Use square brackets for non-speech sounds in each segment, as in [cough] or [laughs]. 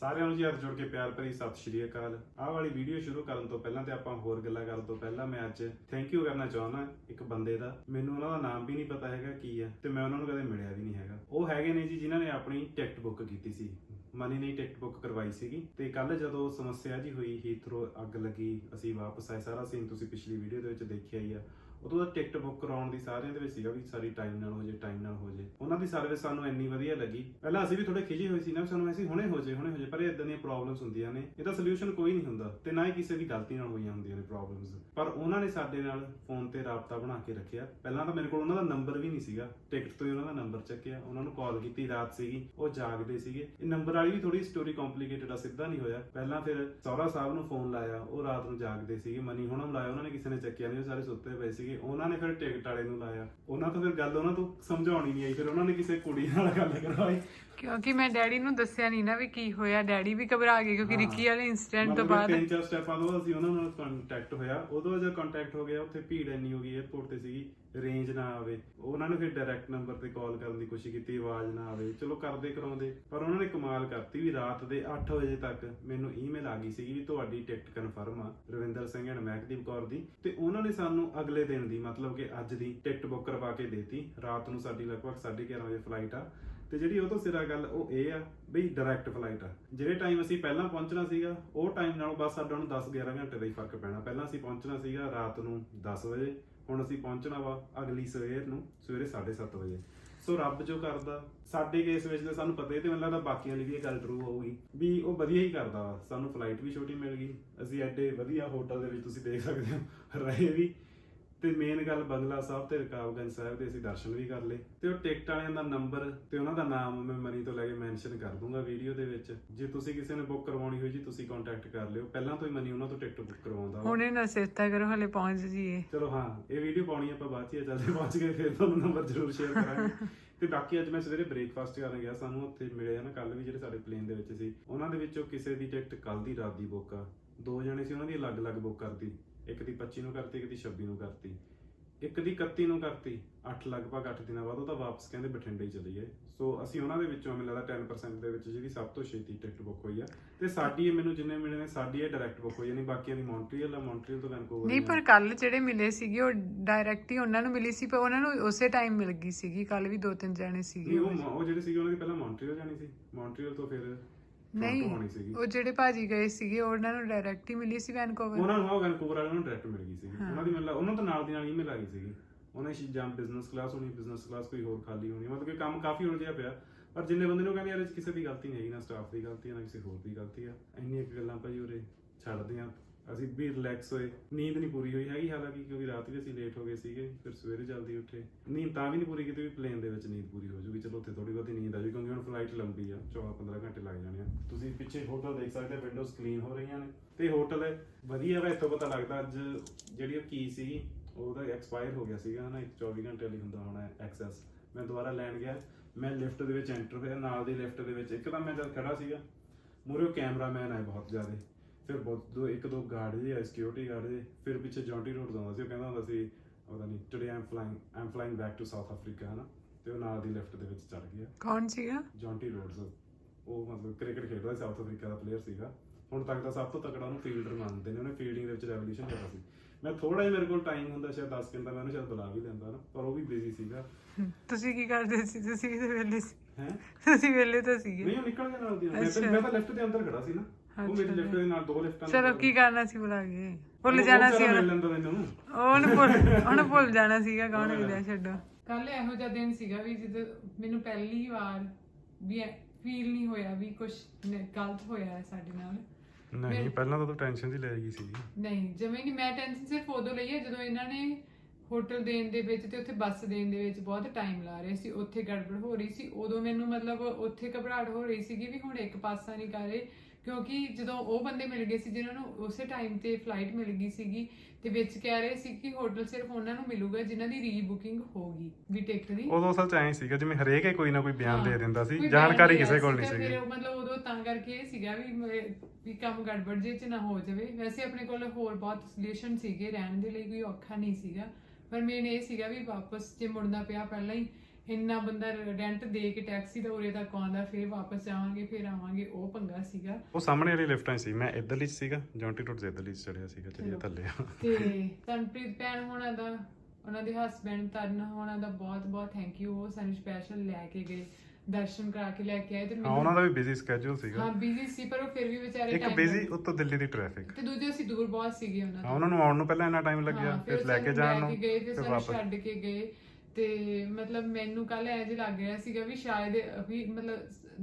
ਸਾਰਿਆਂ ਨੂੰ ਜੀ ਹੱਥ ਜੋੜ ਕੇ ਪਿਆਰ ਭਰੀ ਸਤਿ ਸ਼੍ਰੀ ਅਕਾਲ। ਆਹ ਵਾਲੀ ਵੀਡੀਓ ਸ਼ੁਰੂ ਕਰਨ ਤੋਂ ਪਹਿਲਾਂ ਤੇ ਆਪਾਂ ਹੋਰ ਗੱਲਾਂ ਕਰਨ ਤੋਂ ਪਹਿਲਾਂ ਮੈਂ ਅੱਜ ਥੈਂਕ ਯੂ ਕਰਨਾ ਚਾਹੁੰਦਾ ਇੱਕ ਬੰਦੇ ਦਾ। ਮੈਨੂੰ ਉਹਨਾਂ ਦਾ ਨਾਮ ਵੀ ਨਹੀਂ ਪਤਾ ਹੈਗਾ ਕੀ ਹੈ ਤੇ ਮੈਂ ਉਹਨਾਂ ਨੂੰ ਕਦੇ ਮਿਲਿਆ ਵੀ ਨਹੀਂ ਹੈਗਾ। ਉਹ ਹੈਗੇ ਨੇ ਜੀ ਜਿਨ੍ਹਾਂ ਨੇ ਆਪਣੀ ਟਿਕਟ ਬੁੱਕ ਕੀਤੀ ਸੀ। ਮਨੀ ਨੇ ਟਿਕਟ ਬੁੱਕ ਕਰਵਾਈ ਸੀਗੀ। ਤੇ ਕੱਲ ਜਦੋਂ ਸਮੱਸਿਆ ਜੀ ਹੋਈ ਹੀਥਰੋ ਅੱਗ ਲੱਗੀ, ਅਸੀਂ ਵਾਪਸ ਆਏ। ਸਾਰਾ ਸੀਨ ਤੁਸੀਂ ਪਿਛਲੀ ਵੀਡੀਓ ਦੇ ਵਿੱਚ ਦੇਖਿਆ ਹੀ ਆ। ਉਦੋਂ ਦਾ ਟਿਕਟ ਬੁੱਕ ਕਰਾਉਣ ਦੀ ਸਾਰਿਆਂ ਦੇ ਵਿੱਚ ਸੀਗਾ ਵੀ ਸਾਰੀ ਟਾਈਮ ਨਾਲ ਹੋ ਜੇ ਟਾਈਮ ਨਾਲ ਹੋ ਜੇ ਉਹਨਾਂ ਦੀ ਸਰਵਿਸ ਸਾਨੂੰ ਇੰਨੀ ਵਧੀਆ ਲੱਗੀ। ਪਹਿਲਾਂ ਅਸੀਂ ਵੀ ਥੋੜੇ ਖਿਜੇ ਹੋਏ ਸੀ ਨਾ ਵੀ ਸਾਨੂੰ ਐਸੀ ਹੁਣੇ ਹੋ ਜੇ ਹੁਣੇ ਹੋ ਜੇ ਪਰ ਇਦਾਂ ਦੀਆਂ ਪ੍ਰੋਬਲਮਸ ਹੁੰਦੀਆਂ ਨੇ। ਇਹਦਾ ਸੋਲੂਸ਼ਨ ਕੋਈ ਨਹੀਂ ਹੁੰਦਾ। ਤੇ ਨਾ ਹੀ ਕਿਸੇ ਦੀ ਗਲਤੀ ਨਾਲ ਹੋਈਆਂ ਹੁੰਦੀਆਂ ਨੇ ਪ੍ਰੋਬਲਮਸ ਪਰ ਉਹਨਾਂ ਨੇ ਸਾਡੇ ਨਾਲ ਫੋਨ ਤੇ ਰਾਬਤਾ ਬਣਾ ਕੇ ਰੱਖਿਆ। ਪਹਿਲਾਂ ਤਾਂ ਮੇਰੇ ਕੋਲ ਉਹਨਾਂ ਦਾ ਨੰਬਰ ਵੀ ਨਹੀਂ ਸੀਗਾ। ਟਿਕਟ ਤੋਂ ਹੀ ਉਹਨਾਂ ਦਾ ਨੰਬਰ ਚੱਕਿਆ। ਉਹਨਾਂ ਨੂੰ ਕਾਲ ਕੀਤੀ, ਰਾਤ ਸੀਗੀ। ਉਹ ਜਾਗਦੇ ਸੀਗੇ। ਇਹ ਨੰਬਰ ਵਾਲੀ ਵੀ ਥੋੜੀ ਸਟੋਰੀ ਕੰਪਲਿਕੇਟਡ ਆ, ਸਿੱਧਾ ਨਹੀਂ ਹੋਇਆ। ਪਹਿਲਾਂ ਫਿਰ ਸੌਰਾ ਸਾਹਿਬ ਨੂੰ ਫੋਨ ਲਾਇਆ। ਉਹ ਰਾਤ ਨੂੰ ਜਾਗਦੇ ਸੀਗੇ। ਮਨੀ ਹੁਣਾਂ ਨੂੰ ਲਾਇਆ। ਉਹਨਾਂ ਨੇ ਕਿਸੇ ਨੇ ਚੱਕਿਆ ਨਹੀਂ ਉਹ ਸਾਰੇ ਸੁੱਤੇ ਪਏ ਸੀਗੇ। ਉਹਨਾਂ ਨੇ ਫਿਰ ਟਿਕਟ ਵਾਲੇ ਨੂੰ ਲਾਇਆ। ਉਹਨਾਂ ਤੋਂ ਫਿਰ ਗੱਲ ਉਹਨਾਂ ਤੋਂ ਸਮਝਾਉਣੀ ਨਹੀਂ ਆਈ, ਫਿਰ ਉਹਨਾਂ ਨੇ ਕਿਸੇ ਕੁੜੀ ਨਾਲ ਗੱਲ ਕਰਵਾਈ। ਕਿਉਂਕਿ ਮੈਂ ਡੈਡੀ ਨੂੰ ਦੱਸਿਆ ਨਹੀਂ ਨਾ ਵੀ ਕੀ ਹੋਇਆ। ਡੈਡੀ ਵੀ ਘਬਰਾ ਗਏ ਕਿਉਂਕਿ। ਰਿੱਕੀ ਵਾਲੇ ਇਨਸੀਡੈਂਟ ਤੋਂ ਬਾਅਦ ਤਿੰਨ ਚਾਰ ਸਟੈਪਾਂ ਤੋਂ ਅਸੀਂ ਉਹਨਾਂ ਨਾਲ ਕੰਟੈਕਟ ਹੋਇਆ। ਉਦੋਂ ਜਦ ਕੰਟੈਕਟ ਹੋ ਗਿਆ ਉੱਥੇ ਭੀੜ ਇੰਨੀ ਹੋ ਗਈ 에어ਪੋਰਟ ਤੇ ਸੀਗੀ ਰੇਂਜ ਨਾ ਆਵੇ। ਉਹਨਾਂ ਨੇ ਫਿਰ ਡਾਇਰੈਕਟ ਨੰਬਰ ਤੇ ਕਾਲ ਕਰਨ ਦੀ ਕੋਸ਼ਿਸ਼ ਕੀਤੀ ਆਵਾਜ਼ ਨਾ ਆਵੇ। ਚਲੋ ਕਰਦੇ ਕਰਾਉਂਦੇ। ਪਰ ਉਹਨਾਂ ਨੇ ਕਮਾਲ ਕਰਤੀ ਵੀ ਰਾਤ ਦੇ 8 ਵਜੇ ਤੱਕ ਮੈਨੂੰ ਈਮੇਲ ਆ ਗਈ ਸੀਗੀ ਵੀ ਤੁਹਾਡੀ ਟਿਕਟ ਕਨਫਰਮ ਆ ਰਵਿੰਦਰ ਸਿੰਘ ਐਂਡ ਮਹਿਕਦੀਪ ਕੌਰ ਦੀ। ਤੇ ਉਹਨਾਂ ਨੇ ਸਾਨੂੰ ਅਗਲੇ ਦਿਨ ਦੀ ਮਤਲਬ ਕਿ ਅੱਜ ਦੀ ਟਿਕਟ ਬੁੱਕ ਕਰਵਾ ਕੇ ਦੇਤੀ। ਰਾਤ ਨੂੰ ਸਾਡੀ ਲਗਭਗ 11:30 ਵਜੇ ਫਲਾਈਟ ਆ। ਤੇ ਜਿਹੜੀ ਉਹ ਤੋਂ ਸਿਰਾ ਗੱਲ, ਉਹ ਇਹ ਆ ਬਈ ਡਾਇਰੈਕਟ ਫਲਾਈਟ ਆ। ਜਿਹੜੇ ਟਾਈਮ ਅਸੀਂ ਪਹਿਲਾਂ ਪਹੁੰਚਣਾ ਸੀਗਾ, ਉਹ ਟਾਈਮ ਨਾਲੋਂ ਬਸ ਸਾਡਾ ਨੂੰ 10-11 ਘੰਟੇ ਦਾ ਹੀ ਫ਼ਰਕ ਪੈਣਾ। ਪਹਿਲਾਂ ਅਸੀਂ ਪਹੁੰਚਣਾ ਸੀਗਾ ਰਾਤ ਨੂੰ 10 ਵਜੇ, ਹੁਣ ਅਸੀਂ ਪਹੁੰਚਣਾ ਵਾ ਅਗਲੀ ਸਵੇਰ ਨੂੰ, ਸਵੇਰੇ 7:30 ਵਜੇ। ਸੋ ਰੱਬ ਜੋ ਕਰਦਾ, ਸਾਡੇ ਕੇਸ ਵਿੱਚ ਤਾਂ ਸਾਨੂੰ ਪਤਾ ਹੀ ਤੇ ਮੈਨੂੰ ਲੱਗਦਾ ਬਾਕੀਆਂ ਲਈ ਵੀ ਇਹ ਗੱਲ ਟਰੂ ਹੋਊਗੀ ਵੀ ਉਹ ਵਧੀਆ ਹੀ ਕਰਦਾ ਵਾ। ਸਾਨੂੰ ਫਲਾਈਟ ਵੀ ਛੋਟੀ ਮਿਲ ਗਈ। ਅਸੀਂ ਐਡੇ ਵਧੀਆ ਹੋਟਲ ਦੇ ਵਿੱਚ ਤੁਸੀਂ ਦੇਖ ਸਕਦੇ ਹੋ, ਰਹੇ ਵੀ। ਤੇ ਮੇਨ ਗੱਲ ਬੰਗਲਾ ਸਾਹਿਬ ਤੇ ਰਕਾਬਗੰਜ ਸਾਹਿਬ ਦੇ ਅਸੀਂ ਦਰਸ਼ਨ ਵੀ ਕਰ ਲਏ ਤੇ ਉਹ ਟਿਕਟ ਵਾਲਿਆਂ ਦਾ ਨੰਬਰ ਤੇ ਉਹਨਾਂ ਦਾ ਨਾਮ ਮੈਂ ਮਨੀ ਤੋਂ ਲੈ ਕੇ ਮੈਂਸ਼ਨ ਕਰ ਦੂੰਗਾ ਵੀਡੀਓ ਦੇ ਵਿੱਚ। ਜੇ ਤੁਸੀਂ ਕਿਸੇ ਨੇ ਬੁੱਕ ਕਰਵਾਉਣੀ ਹੋਈ ਜੀ ਤੁਸੀਂ ਕੰਟੈਕਟ ਕਰ ਲਿਓ। ਪਹਿਲਾਂ ਤੋਂ ਹੀ ਮਨੀ ਉਹਨਾਂ ਤੋਂ ਟਿਕਟ ਬੁੱਕ ਕਰਵਾਉਂਦਾ ਵਾ। ਹੁਣੇ ਨਾ ਸਿੱਤਾ ਕਰੋ ਹਲੇ ਪਹੁੰਚ ਜੀਏ ਚਲੋ ਹਾਂ ਇਹ ਵੀਡੀਓ ਪਾਉਣੀ ਆਪਾਂ ਬਾਅਦ ਚ ਹੀ ਆ, ਜਲਦੀ ਪਹੁੰਚ ਗਏ ਫਿਰ ਤੁਹਾਨੂੰ ਨੰਬਰ ਜ਼ਰੂਰ ਸ਼ੇਅਰ ਕਰਾਂਗੇ। [laughs] ਤੇ ਬਾਕੀ ਅੱਜ ਮੈਂ ਸਵੇਰੇ ਬ੍ਰੇਕਫਾਸਟ ਕਰਨ ਗਿਆ ਸਾਨੂੰ ਉੱਥੇ ਮਿਲੇ ਆ ਨਾ ਕੱਲ ਵੀ ਜਿਹੜੇ ਸਾਡੇ ਪਲੇਨ ਦੇ ਵਿੱਚ ਸੀ। ਉਹਨਾਂ ਦੇ ਵਿੱਚੋਂ ਕਿਸੇ ਦੀ ਟਿਕਟ ਕੱਲ ਦੀ ਰਾਤ ਦੀ ਬੁੱਕ ਆ। ਦੋ ਜਣੇ ਸੀ ਉਹਨਾਂ ਦੀ ਅਲੱਗ-ਅਲੱਗ ਬੁੱਕ ਕਰਤੀ। ਇੱਕ ਦੀ 25 ਨੂੰ ਕਰਤੀ ਇੱਕ ਦੀ 26 ਨੂੰ ਕਰਤੀ। ਇੱਕ ਦੀ 31 ਨੂੰ ਕਰਤੀ 8 ਲਗਭਗ 8 ਦਿਨਾਂ ਬਾਅਦ ਉਹ ਤਾਂ ਵਾਪਸ ਕਹਿੰਦੇ ਬਠਿੰਡੇ ਹੀ ਚਲੀ ਗਏ। ਸੋ ਅਸੀਂ ਉਹਨਾਂ ਦੇ ਵਿੱਚੋਂ ਮੈਨੂੰ ਲੱਗਦਾ 10% ਦੇ ਵਿੱਚ ਜਿਹੜੀ ਸਭ ਤੋਂ ਛੇਤੀ ਟਿਕਟ ਬੁੱਕ ਹੋਈ ਆ। ਤੇ ਸਾਡੀ ਇਹ ਮੈਨੂੰ ਜਿੰਨੇ ਮਿਲੇ ਨੇ ਸਾਡੀ ਇਹ ਡਾਇਰੈਕਟ ਬੁੱਕ ਹੋਈ ਯਾਨੀ ਬਾਕੀਆਂ ਦੀ ਮੌਂਟਰੀਅਲ ਆ ਮੌਂਟਰੀਅਲ ਤੋਂ ਵੈਨਕੂਵਰ ਨਹੀਂ ਪਰ ਕੱਲ ਜਿਹੜੇ ਮਿਲੇ ਸੀਗੇ ਉਹ ਡਾਇਰੈਕਟ ਹੀ ਉਹਨਾਂ ਨੂੰ ਮਿਲੀ ਸੀ ਪਰ ਉਹਨਾਂ ਨੂੰ ਉਸੇ ਟਾਈਮ ਮਿਲ ਗਈ ਸੀਗੀ। ਕੱਲ ਵੀ ਦੋ ਤਿੰਨ ਜਣੇ ਸੀਗੇ। ਉਹ ਜਿਹੜੇ ਸੀਗੇ ਉਹਨਾਂ ਦੀ ਪਹਿਲਾਂ ਮੌਂਟਰੀਅਲ ਜਾਣੀ ਸੀ। ਮੌਂਟਰੀਅਲ ਤੋਂ ਫਿਰ ਨਹੀਂ ਸੀਗੀ। ਉਹ ਜਿਹੜੇ ਭਾਜੀ ਗਏ ਸੀਗੇ ਉਹਨਾਂ ਨੂੰ ਡਾਇਰੈਕਟ ਹੀ ਮਿਲੀ ਸੀ ਵੈਨਕੂਵਰ ਉਹਨਾਂ ਨੂੰ ਉਹ ਵੈਨਕੂਵਰ ਵਾਲਿਆਂ ਨੂੰ ਡਾਇਰੈਕਟ ਮਿਲ ਗਈ ਸੀਗੀ। ਉਹਨਾਂ ਦੀ ਮਤਲਬ ਉਹਨਾਂ ਤੋਂ ਨਾਲ ਦੀ ਨਾਲ ਈਮੇਲ ਆ ਗਈ ਸੀਗੀ। ਉਹਨਾਂ ਦੀ ਜਾਂ ਬਿਜ਼ਨਸ ਕਲਾਸ ਹੋਣੀ ਬਿਜ਼ਨਸ ਕਲਾਸ ਕੋਈ ਹੋਰ ਖਾਲੀ ਹੋਣੀ ਮਤਲਬ ਕਿ ਕੰਮ ਕਾਫੀ ਉਲਝਿਆ ਪਿਆ। ਪਰ ਜਿੰਨੇ ਬੰਦੇ ਨੂੰ ਕਹਿੰਦੇ ਯਾਰ ਇਹ 'ਚ ਕਿਸੇ ਦੀ ਗਲਤੀ ਨਹੀਂ ਹੈਗੀ ਨਾ ਸਟਾਫ ਦੀ ਗਲਤੀ ਆ ਨਾ ਕਿਸੇ ਹੋਰ ਦੀ ਗਲਤੀ ਆ ਇੰਨੀਆਂ ਕੁ ਗੱਲਾਂ ਭਾਈ ਉਰੇ ਛੱਡਦੇ ਆ। ਅਸੀਂ ਵੀ ਰਿਲੈਕਸ ਹੋਏ। ਨੀਂਦ ਨਹੀਂ ਪੂਰੀ ਹੋਈ ਹੈਗੀ ਹਾਲਾਂਕਿ, ਕਿਉਂਕਿ ਰਾਤ ਵੀ ਅਸੀਂ ਲੇਟ ਹੋ ਗਏ ਸੀਗੇ, ਫਿਰ ਸਵੇਰੇ ਜਲਦੀ ਉੱਠੇ। ਨੀਂਦ ਤਾਂ ਵੀ ਨਹੀਂ ਪੂਰੀ ਕੀਤੀ ਵੀ ਪਲੇਨ ਦੇ ਵਿੱਚ ਨੀਂਦ ਪੂਰੀ ਹੋ ਜੂਗੀ। ਚਲੋ ਉੱਥੇ ਥੋੜੀ ਬਹੁਤੀ ਨੀਂਦ ਆ ਜੂ ਕਿਉਂਕਿ ਹੁਣ ਫਲਾਈਟ ਲੰਬੀ ਆ 14 15 ਘੰਟੇ ਲੱਗ ਜਾਣੇ ਆ। ਤੁਸੀਂ ਪਿੱਛੇ ਹੋਟਲ ਦੇਖ ਸਕਦੇ ਹੋ ਵਿੰਡੋਜ਼ ਕਲੀਨ ਹੋ ਰਹੀਆਂ ਨੇ। ਤੇ ਹੋਟਲ ਹੈ, ਵਧੀਆ ਵਾ, ਇੱਥੋਂ ਪਤਾ ਲੱਗਦਾ ਅੱਜ ਜਿਹੜੀ ਉਹ ਕੀ ਸੀਗੀ, ਉਹਦਾ ਐਕਸਪਾਇਰ ਹੋ ਗਿਆ ਸੀਗਾ, ਹਨਾ, ਇੱਕ 24 ਘੰਟੇ ਲਈ ਹੁੰਦਾ ਹੋਣਾ ਐਕਸੈਸ ਮੈਂ ਦੁਬਾਰਾ ਲੈਣ ਗਿਆ, ਮੈਂ ਲਿਫਟ ਦੇ ਵਿੱਚ ਐਂਟਰ ਹੋਇਆ, ਨਾਲ ਦੀ ਲਿਫਟ ਦੇ ਵਿੱਚ ਇੱਕਦਮ ਮੈਂ ਜਦ ਖੜਾ ਸੀਗਾ ਮੂਰੇ ਕੈਮਰਾਮੈਨ ਆਏ ਬਹੁਤ ਜ਼ਿਆਦਾ। ਫਿਰ ਬਹੁਤ ਦੋ ਇੱਕ ਦੋ ਗਾਰਡ ਜੀ ਆਏ ਸਿਕਿਉਰਿਟੀ ਗਾਰਡ ਜੀ ਫਿਰ ਪਿੱਛੇ ਜੌਂਟੀ ਰੋਡ ਸੀ ਉਹ ਕਹਿੰਦਾ ਹੁੰਦਾ ਸੀ ਪਤਾ ਨਹੀਂ today am flying am flying back to South Africa ਹਨਾ? ਤੇ ਉਹ ਨਾਲ ਦੀ ਲਿਫਟ ਦੇ ਵਿੱਚ ਚੜ ਗਿਆ। ਕੌਣ ਸੀਗਾ? ਜੌਂਟੀ ਰੋਡਸ ਉਹ ਮਤਲਬ ਕ੍ਰਿਕਟ ਖੇਡਦਾ ਸੀ ਸਾਊਥ ਅਫਰੀਕਾ ਦਾ ਪਲੇਅਰ ਸੀਗਾ। ਹੁਣ ਤੱਕ ਦਾ ਸਭ ਤੋਂ ਤਕੜਾ ਉਹਨੂੰ ਫੀਲਡਰ ਮੰਨਦੇ ਨੇ ਉਹਨੇ ਫੀਲਡਿੰਗ ਦੇ ਵਿੱਚ ਰੈਵੋਲੂਸ਼ਨ ਲਿਆ ਸੀ। ਮੈਂ ਥੋੜਾ ਜਿਹਾ ਮੇਰੇ ਕੋਲ ਟਾਈਮ ਹੁੰਦਾ ਸ਼ਾਇਦ 10 ਮਿੰਟ ਦਾ ਮੈਂ ਉਹਨੂੰ ਸ਼ਾਇਦ ਬੁਲਾ ਵੀ ਲੈਂਦਾ ਨਾ ਪਰ ਉਹ ਵੀ ਬਿਜ਼ੀ ਸੀਗਾ। ਤੁਸੀਂ ਕੀ ਕਰਦੇ ਸੀ? ਤੁਸੀਂ ਵੀ ਤਾਂ ਵੇਲੇ ਸੀ। ਹੈ? ਤੁਸੀਂ ਵੇਲੇ ਤਾਂ ਸੀਗੇ। ਨਹੀਂ ਉਹ ਨਿਕਲ ਗਿਆ ਨਾਲ ਦੀ ਨਾਲ। ਮੈਂ ਤਾਂ। ਮੈਂ ਤਾਂ ਲਿਫਟ ਦੇ ਅੰਦਰ ਖੜਾ ਸੀ ਨਾ। ਉਹ ਮੇਰੀ ਅੱਛਾ। ਲਿਫਟ ਦੇ ਨਾਲ ਦੋ ਲਿਫਟਾਂ ਚਲੋ ਕੀ ਕਰਨਾ ਸੀ ਬੁਲਾ ਕੇ ਭੁੱਲ ਜਾਣਾ ਸੀ ਮਿਲ ਉਹਨੂੰ ਲੈਂਦਾ ਉਹਨੂੰ ਭੁੱਲ [laughs] ਉਹਨੂੰ ਭੁੱਲ ਜਾਣਾ ਸੀਗਾ ਕੌਣ ਮਿਲਿਆ ਛੱਡੋ। ਕੱਲ ਇਹੋ ਜਿਹਾ ਦਿਨ ਸੀਗਾ ਵੀ ਜਦੋਂ ਮੈਨੂੰ ਪਹਿਲੀ ਵਾਰ ਵੀ ਫੀਲ ਨਹੀਂ ਹੋਇਆ ਵੀ ਕੁਝ ਗਲਤ ਹੋਇਆ ਹੈ ਸਾਡੇ ਨਾਲ। ਨਹੀਂ ਪਹਿਲਾਂ ਤਾਂ ਤੂੰ ਟੈਨਸ਼ਨ ਦੀ ਲੈ ਗਈ ਸੀ ਨਹੀਂ ਜਿਵੇਂ ਕਿ ਮੈਂ ਟੈਨਸ਼ਨ ਸਿਰਫ ਉਦੋਂ ਲਈ ਹੈ ਜਦੋਂ ਇਹਨਾਂ ਨੇ ਹੋਟਲ ਦੇਣ ਦੇ ਵਿੱਚ ਤੇ ਉੱਥੇ ਬੱਸ ਦੇਣ ਦੇ ਵਿੱਚ ਬਹੁਤ ਟਾਈਮ ਲਾ ਰਹੇ ਸੀ ਉੱਥੇ ਗੜਬੜ ਹੋ ਰਹੀ ਸੀ। ਉਦੋਂ ਮੈਨੂੰ ਮਤਲਬ ਉੱਥੇ ਘਬਰਾਹਟ ਹੋ ਰਹੀ ਸੀਗੀ ਵੀ ਹੁਣ ਇੱਕ ਪਾਸਾ ਨਹੀਂ ਕਰ ਰਹੇ। ਕਿਉਂਕਿ ਜਦੋਂ ਉਹ ਬੰਦੇ ਮਿਲ ਗਏ ਸੀ ਜਿਨ੍ਹਾਂ ਨੂੰ ਉਸੇ ਟਾਈਮ ਤੇ ਫਲਾਈਟ ਮਿਲ ਗਈ ਸੀਗੀ ਤੇ ਵਿੱਚ ਕਹਿ ਰਹੇ ਸੀ ਕਿ ਹੋਟਲ ਸਿਰਫ ਉਹਨਾਂ ਨੂੰ ਮਿਲੂਗਾ ਜਿਨ੍ਹਾਂ ਦੀ ਰੀ ਬੁਕਿੰਗ ਹੋਗੀ ਵੀ ਟਿਕਟ ਦੀ। ਉਦੋਂ ਅਸਲ ਚ ਐਂ ਸੀਗਾ ਜਿਵੇਂ ਹਰੇਕ ਹੀ ਕੋਈ ਨਾ ਕੋਈ ਬਿਆਨ ਦੇ ਦਿੰਦਾ ਸੀ ਕੋਈ ਜਾਣਕਾਰੀ ਕਿਸੇ ਕੋਲ ਨਹੀਂ ਸੀਗਾ, ਸੀਗੀ। ਫਿਰ ਮਤਲਬ ਉਦੋਂ ਤਾਂ ਕਰਕੇ ਇਹ ਸੀਗਾ ਵੀ ਮੈਂ- ਵੀ ਕੰਮ ਗੜਬੜ ਜੇ ਚ ਨਾ ਹੋ ਜਾਵੇ। ਵੈਸੇ ਆਪਣੇ ਕੋਲ ਹੋਰ ਬਹੁਤ ਸੋਲੂਸ਼ਨ ਸੀਗੇ ਰਹਿਣ ਦੇ ਲਈ ਕੋਈ ਔਖਾ ਨਹੀਂ ਸੀਗਾ ਪਰ ਮੇਨ ਇਹ ਸੀਗਾ ਵੀ ਵਾਪਸ ਜੇ ਮੁੜਨਾ ਪਿਆ ਪਹਿਲਾਂ ਹੀ ਇੰਨਾ ਬੰਦਾ ਰੈਂਟ ਦੇ ਕੇ ਟੈਕਸੀ ਦਾ ਉਰੇ ਤੱਕ ਆਉਂਦਾ ਫਿਰ ਵਾਪਸ ਜਾਵਾਂਗੇ ਫਿਰ ਆਵਾਂਗੇ ਉਹ ਪੰਗਾ ਸੀਗਾ। ਉਹ ਸਾਹਮਣੇ ਵਾਲੀ ਲਿਫਟਾਂ 'ਚ ਸੀ ਮੈਂ ਇੱਧਰਲੀ 'ਚ ਸੀਗਾ ਜੌਂਟੀ ਟੁੱਟ ਇੱਧਰਲੀ 'ਚ ਚੜਿਆ ਸੀਗਾ ਚੜਿਆ ਥੱਲੇ ਤੇ [laughs] ਤਨਪ੍ਰੀਤ ਭੈਣ ਹੋਣਾ ਦਾ ਉਹਨਾਂ ਦੇ ਹਸਬੰਡ ਤਰਨ ਹੋਣਾ ਦਾ ਬਹੁਤ ਬਹੁਤ ਥੈਂਕ ਯੂ ਉਹ ਸਾਨੂੰ ਸਪੈਸ਼ਲ ਲੈ ਕੇ ਗਏ ਦਰਸ਼ਨ ਕਰਾ ਕੇ ਲੈ ਕੇ ਆਏ ਤੇ ਹਾਂ ਉਹਨਾਂ ਦਾ ਵੀ ਬਿਜ਼ੀ ਸਕੇਜੂਲ ਸੀਗਾ। ਹਾਂ ਬਿਜ਼ੀ ਸੀ ਪਰ ਉਹ ਫਿਰ ਵੀ ਵਿਚਾਰੇ ਇੱਕ ਬਿਜ਼ੀ ਉੱਤੋਂ ਦਿੱਲੀ ਦੀ ਟ੍ਰੈਫਿਕ ਤੇ ਦੂਜੇ ਅਸੀਂ ਦੂਰ ਬਹੁਤ ਸੀਗੇ ਉਹਨਾਂ ਹਾਂ ਉਹਨਾਂ ਨੂੰ ਆਉਣ ਨੂੰ ਪਹਿਲਾਂ ਇੰਨਾ ਟਾਈਮ ਲੱਗਿਆ ਫਿਰ ਲੈ ਕੇ ਜਾਣ ਨੂੰ ਫਿਰ ਵਾਪਸ। ਛੱਡ ਕੇ ਗਏ। ਤੇ ਮਤਲਬ ਮੈਨੂੰ ਕੱਲ ਐਂ ਲੱਗ ਰਿਹਾ ਸੀਗਾ ਵੀ ਸ਼ਾਇਦ ਵੀ ਮਤਲਬ